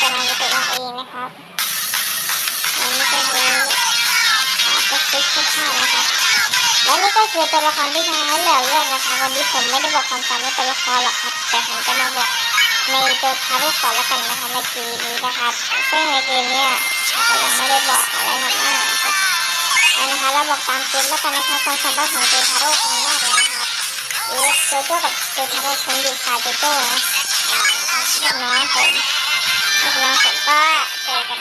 การจะตัวเองนะครับอันนี้ก็คือก็คือข้าวนะครับและนี่ก็คือตัวละครที่ทำให้เหลือเรื่องนะคะวันนี้ผมไม่ได้บอกความสามาตัวละครหรอกครับ แต่ผมจะมาบอกในตัวคารุก่อนแล้วกันนะคะในเกมนี้นะครับซึ่งในเกมเนี้ยก็ยังไม่ได้บอกอะไรมากมากนะครับอันนะคะเราบอกตามเกมแล้วกันนะคะความสามารถของตัวคารุของมากเลยนะครับหรือโจโจ้กับตัวคารุคนอยู่ฝ่ายโจโจ้นะน้องผม ลูกน้องผมก็เจอกัน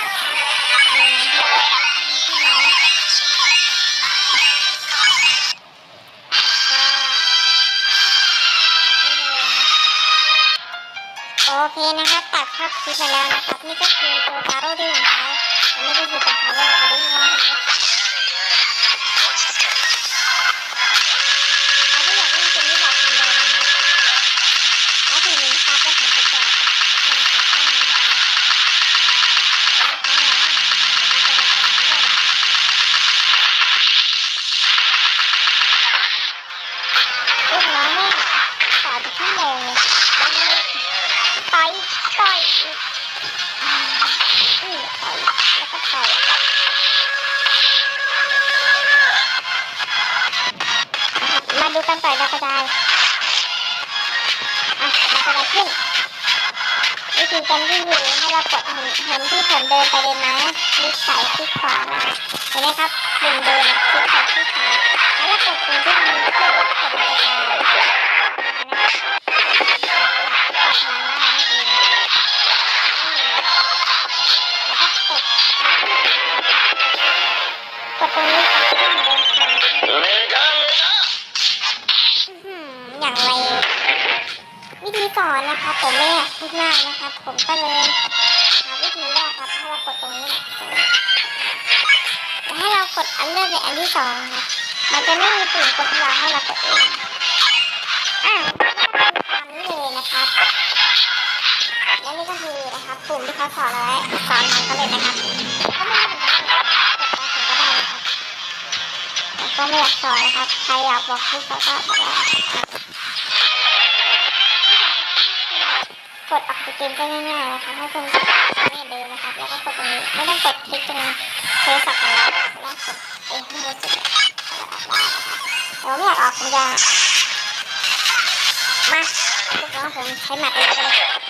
โอเคนะครับตัดภาพคลิปไปแล้วนะครับนี่ก็คือตัวคาโร่ที่ผมใช้อันนี้ก็คือตัวคาโร่อันนี้น้องผมเขา ดูกันต่อยดาวกระจายอะดาวกระจายขึ้นวิธีการที่อยู่ให้เรากดเห็นเห็นที่ผมเดินไปเดินมาคลิกซ้ายคลิกขวาเห็นไหมครับปุ่มเดินคลิกซ้ายคลิกขวาแล้วกดปุ่มที่มันขึ้นกดกระจายกดตรงนี้ อย่างไร วิธีสอนนะครับผมไม่อยากพูดมากนะครับผมก็เลยหาวิธีแรกครับให้เรากดตรงนี้แหละให้เรากดอันเลือกในอันที่สองครับมันจะไม่มีปุ่มกดที่เราให้เรากดเองอะตามนี้เลยนะครับและนี่ก็คือนะครับปุ่มที่เขาสอนเอาไว้สอนมันก็เลยนะครับก็ไม่ได้ถึงกดกดก็ได้นะครับแต่ก็ไม่อยากสอนนะครับ ใครอยากบอกทุกคนก็บอกได้ กดออกจากเกมก็ง่ายๆนะคะให้คุณนี่เดินนะครับแล้วก็กดตรงนี้ไม่ต้องกดคลิกตรงโทรศัพท์ของเราแล้วกดเองให้รู้สึกเราไม่อยากออกมันจะมาลูกน้องผมใช้หมัดเองก็ได้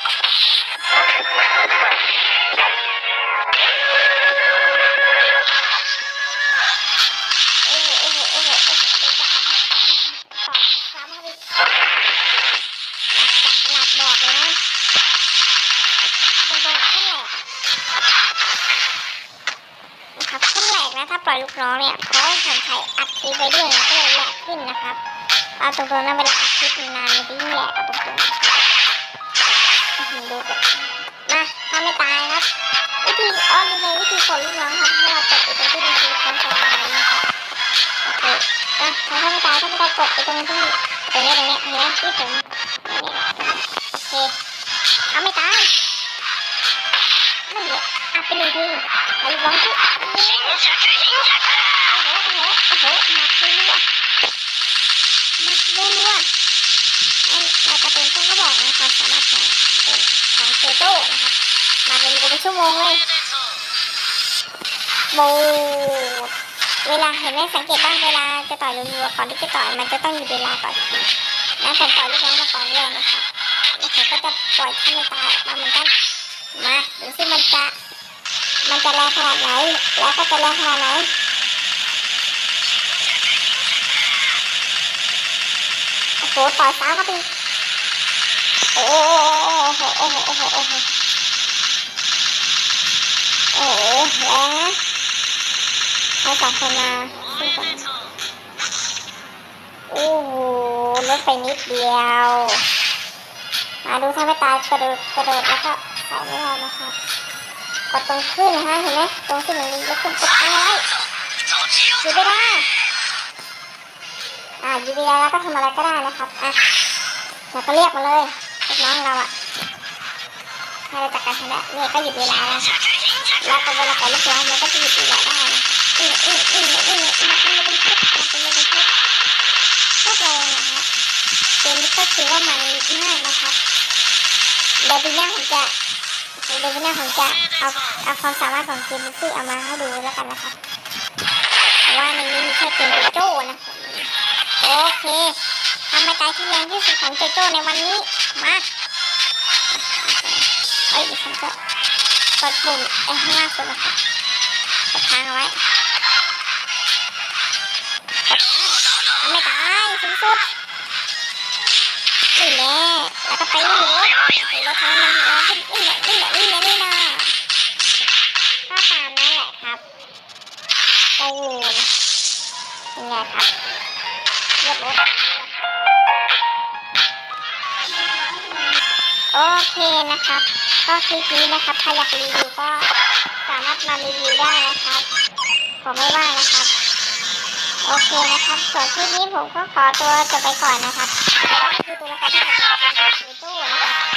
นะครับขึ้นแหลกนะถ้าปล่อยลูกน้องเนี่ยเพราะว่าผมใช้อัดคลิปไปด้วยนะก็เลยแหลกขึ้นนะครับเอาตรงๆนะเวลาอัดคลิปนานมันจะยิ่งแหลกเอาตรงๆดูกันมาถ้าไม่ตายครับวิธีอ้อมในวิธีกดลูกน้องครับให้เรากดไปตรงที่ดีๆความสำคัญนะครับโอเคอะถ้าไม่ตายถ้าไม่ตายกดไปตรงที่ตรงนี้ตรงนี้เห็นไหมที่ผมตรงนี้โอเคเอาไม่ตาย นั่นแหละอะเป็นหนึ่งทีให้ลูกน้องที่โอ้โหโอ้โหโอ้โหโอ้โหมัดเลยว่ะมัดเลยว่ะนั่นเราจะเป็นต้องก็บอกนะความสามารถของของเจโต้นะครับมาเป็นเป็นชั่วโมงเลยโบเวลาเห็นไหมสังเกตบ้างเวลาจะต่อยรัวๆก่อนที่จะต่อยมันจะต้องหยุดเวลาก่อนนะผมต่อยลูกน้องมาก่อนเลยนะครับแล้วผมก็จะปล่อยที่ไม่ตายออกมาเหมือนกัน มาดูสิมันจะมันจะแรงขนาดไหน แล้วก็จะแรงขนาดไหนโอ้โหต่อยซ้ายเข้าไปอีโอ้โหโอ้โหโอ้โหโอ้โหโอ้โหแรงนะให้สองคนมาสู้กันโอ้โหลดไปนิดเดียวมาดูถ้าไม่ตายกระโดดกระโดดแล้วก็ ใส่ไม่ได้นะครับกดตรงขึ้นนะฮะเห็นไหมตรงที่หนึ่งแล้วคุณกดเอาไว้หยุดไม่ได้อ่าหยุดเวลาแล้วก็ทำอะไรก็ได้นะครับอะเราก็เรียกมาเลยน้องเราอะให้เราจัดการทำได้เนี่ยก็หยุดเวลาแล้วแล้วก็เวลาต่อยลูกน้องมันก็จะหยุดเวลาได้นะอืออืออืออือมันเป็นเป็นชุดมันเป็นเป็นชุดพวกเรานะครับเกมนี้ก็คือว่ามันง่ายนะครับเดี๋ยวปีหน้าผมจะ เดี๋ยวันนี้ผมจะเอาเอาความสามารถของเกมซี่เอามาให้ดูแล้วกันนะครับเพราะว่าในนี้มีแค่เกมโจ้นะโอเคทำไมตายที่แรงที่สุดของโจโจ้ในวันนี้มาเอ้ยฉันก็กดปุ่มไอ้ข้างล่างสุดนะครับกดทางเอาไว้ ก็ไปนี่รถไปรถทางนั้นแล้วขึ้นนี่แหละนี่แหละนี่แหละนี่นะก็ตามนั่นแหละครับไปเลยเป็นไงครับเรียบร้อยโอเคนะครับก็คลิปนี้นะครับใครอยากรีวิวก็สามารถมารีวิวได้นะครับผมไม่ว่านะครับ โอเคนะครับ ส่วนคลิปนี้ผมก็ขอตัวจบไปก่อนนะครับคือตัวละครที่ ผมเป็นตู้นะครับ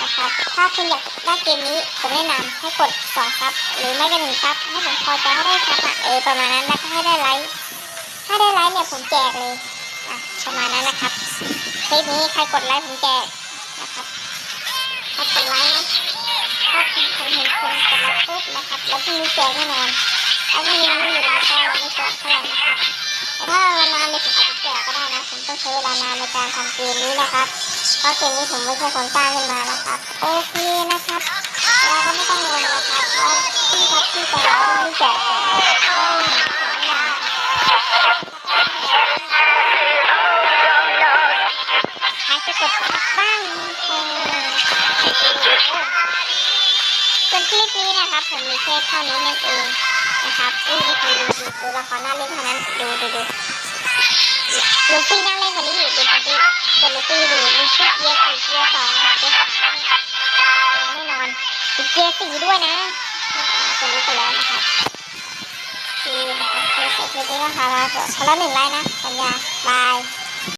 นะครับ ถ้าคุณอยากได้เกมนี้ผมแนะนำให้กดสองซับหรือไม่ก็หนึ่งซับให้ผมพอใจให้ได้ซับอะเออประมาณนั้นแล้วก็ให้ได้ไลค์ถ้าได้ไลค์เนี่ยผมแจกเลยอะประมาณนั้นนะครับคลิปนี้ใครกดไลค์ผมแจกนะครับใครกดไลค์นะถ้าคุณผมเห็นคนกดไลค์ปุ๊บนะครับ แล้วพรุ่งนี้แจกแน่นอนแล้วพรุ่งนี้ไม่มีเวลาก็ไม่แจกเท่าไหร่นะครับ ถ้าเวลานานในผมอาจจะแจกก็ได้นะ ผมต้องใช้เวลานานในการทำเกมนี้นะครับ เพราะเกมนี้ผมไม่ใช่คนสร้างขึ้นมานะครับ โอเคนะครับเราก็ไม่ต้องงงนะครับเพราะที่ทับที่ไปแล้วไม่แจกของใครจะกดบ้างเออ ส่วนคลิปนี้นะครับผมมีแค่เท่านี้นั่นเองนะครับนี่คือดูดูละครน่าเล่นเท่านั้นดูดูดูลูฟี่นั่งเล่นกับนี่อยู่ดูสิดูกดลูฟี่ดูมีชุดเกียร์สี่เกียร์สองเกียร์สามแน่นอนมีเกียร์สี่ด้วยนะจะรู้ไปแล้วนะครับคือนะครับคือใส่เกียร์นี้นะคะแล้วคนละหนึ่งไลน์นะสัญญาบาย